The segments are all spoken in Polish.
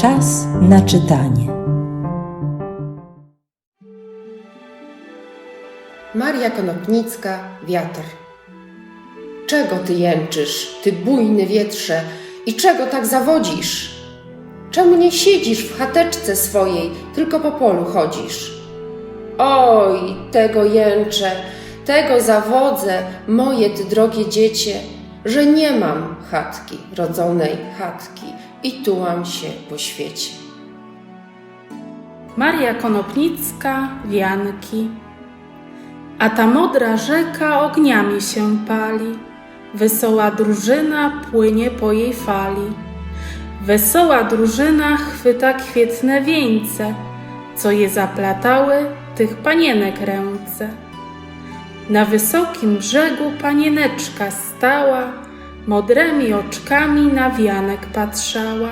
Czas na czytanie. Maria Konopnicka, wiatr. Czego ty jęczysz, ty bujny wietrze, i czego tak zawodzisz? Czemu nie siedzisz w chateczce swojej, tylko po polu chodzisz? Oj, tego jęczę, tego zawodzę, moje ty drogie dziecię, że nie mam chatki, rodzonej chatki, i tułam się po świecie. Maria Konopnicka, Wianki. A ta modra rzeka ogniami się pali, wesoła drużyna płynie po jej fali. Wesoła drużyna chwyta kwietne wieńce, co je zaplatały tych panienek ręce. Na wysokim brzegu panieneczka stała, modremi oczkami na wianek patrzała.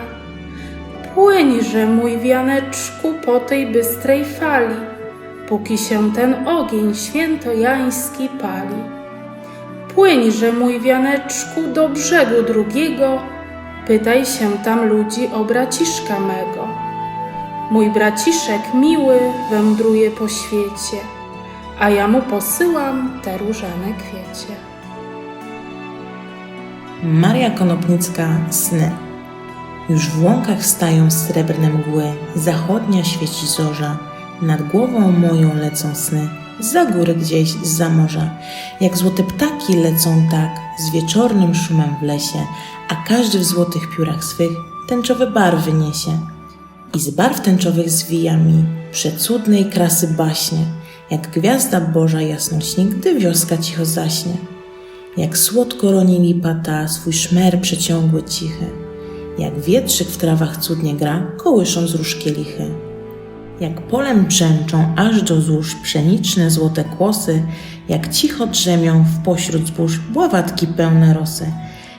Płyńże, mój wianeczku, po tej bystrej fali, póki się ten ogień świętojański pali. Płyńże, mój wianeczku, do brzegu drugiego, pytaj się tam ludzi o braciszka mego. Mój braciszek miły wędruje po świecie, a ja mu posyłam te różane kwiecie. Maria Konopnicka sny. Już w łąkach stają srebrne mgły, zachodnia świeci zorza, nad głową moją lecą sny, za góry gdzieś za morza. Jak złote ptaki lecą tak, z wieczornym szumem w lesie, a każdy w złotych piórach swych tęczowe barwy niesie. I z barw tęczowych zwija mi przecudnej krasy baśnie, jak gwiazda Boża jasnośni, gdy wioska cicho zaśnie. Jak słodko roni lipa ta swój szmer przeciągły cichy, jak wietrzyk w trawach cudnie gra, kołysząc róż kielichy. Jak polem brzęczą aż do złóż pszeniczne złote kłosy, jak cicho drzemią w pośród zbóż bławatki pełne rosy,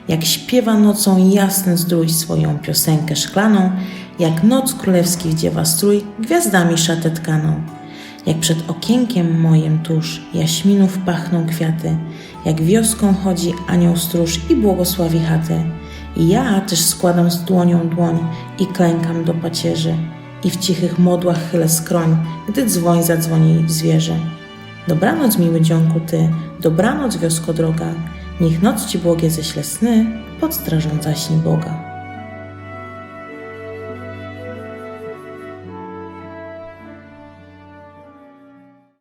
jak śpiewa nocą jasny zdrój swoją piosenkę szklaną, jak noc królewskich dziewa strój gwiazdami szatę tkaną. Jak przed okienkiem mojem tuż jaśminów pachną kwiaty, jak wioską chodzi anioł stróż i błogosławi chaty. I ja też składam z dłonią dłoń i klękam do pacierzy i w cichych modłach chylę skroń, gdy dzwoń zadzwoni w zwierzę. Dobranoc, miły dzionku ty, dobranoc, wiosko droga, niech noc ci błogie ześle sny, pod strażą zaśni Boga.